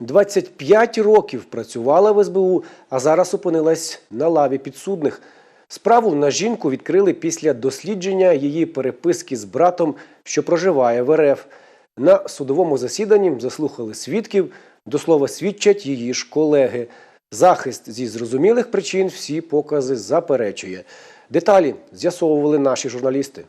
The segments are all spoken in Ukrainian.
25 років працювала в СБУ, а зараз опинилась на лаві підсудних. Справу на жінку відкрили після дослідження її переписки з братом, що проживає в РФ. На судовому засіданні заслухали свідків, до слова свідчать її ж колеги. Захист зі зрозумілих причин всі покази заперечує. Деталі з'ясовували наші журналісти.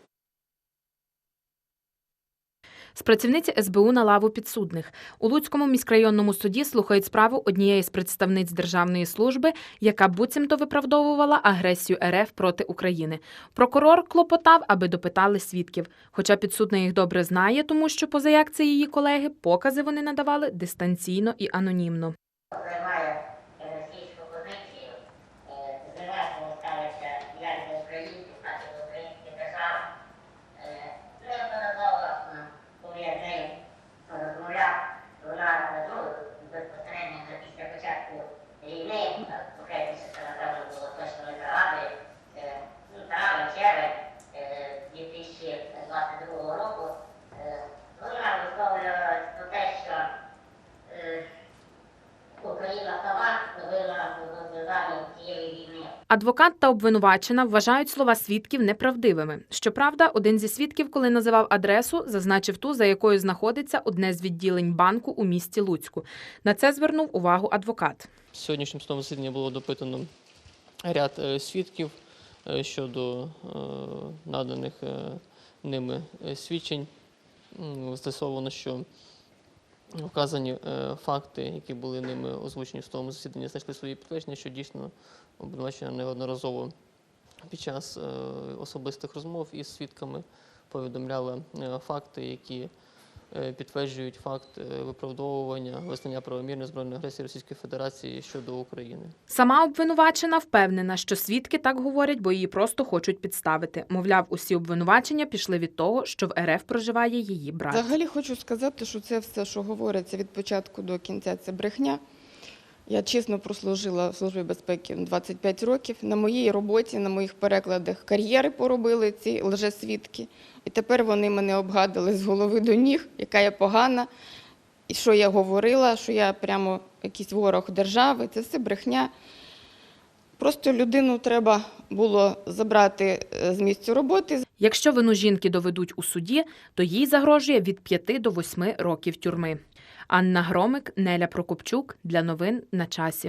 Спрацівниці СБУ на лаву підсудних у Луцькому міськрайонному суді слухають справу однієї з представниць державної служби, яка буцімто виправдовувала агресію РФ проти України. Прокурор клопотав, аби допитали свідків. Хоча підсудна їх добре знає, тому що поза як це її колеги, покази вони надавали дистанційно і анонімно. prima, ok, si è andato con la testa nel canale, eh, lontano, insieme, eh, gli fissi al basso di loro, tornavo con la protesta, eh, prima, avanti, doveva, dovevamo, ieri di me, Адвокат та обвинувачена вважають слова свідків неправдивими. Щоправда, один зі свідків, коли називав адресу, зазначив ту, за якою знаходиться одне з відділень банку у місті Луцьку. На це звернув увагу адвокат. Сьогоднішнім судовому засіданні було допитано ряд е, свідків е, щодо е, наданих ними свідчень. З'ясовано, що вказані е, факти, які були ними озвучені в тому засіданні, знайшли свої підтвердження, що дійсно обвинувачення неодноразово під час е, особистих розмов із свідками повідомляла е, факти, які підтверджують факт е, виправдовування визнання правомірної збройної агресії Російської Федерації щодо України. Сама обвинувачена впевнена, що свідки так говорять, бо її просто хочуть підставити. Мовляв, усі обвинувачення пішли від того, що в РФ проживає її брат. Взагалі хочу сказати, що це все, що говориться від початку до кінця, це брехня. Я чесно прослужила в Службі безпеки 25 років. На моїй роботі, на моїх перекладах кар'єри поробили ці лжесвідки. І тепер вони мене обгадили з голови до ніг, яка я погана, і що я говорила, що я прямо якийсь ворог держави. Це все брехня. Просто людину треба було забрати е, з місця роботи, Якщо вину жінки доведуть у суді, то їй загрожує від 5 до 8 років тюрми. Анна Громик, Неля Прокопчук для новин на часі.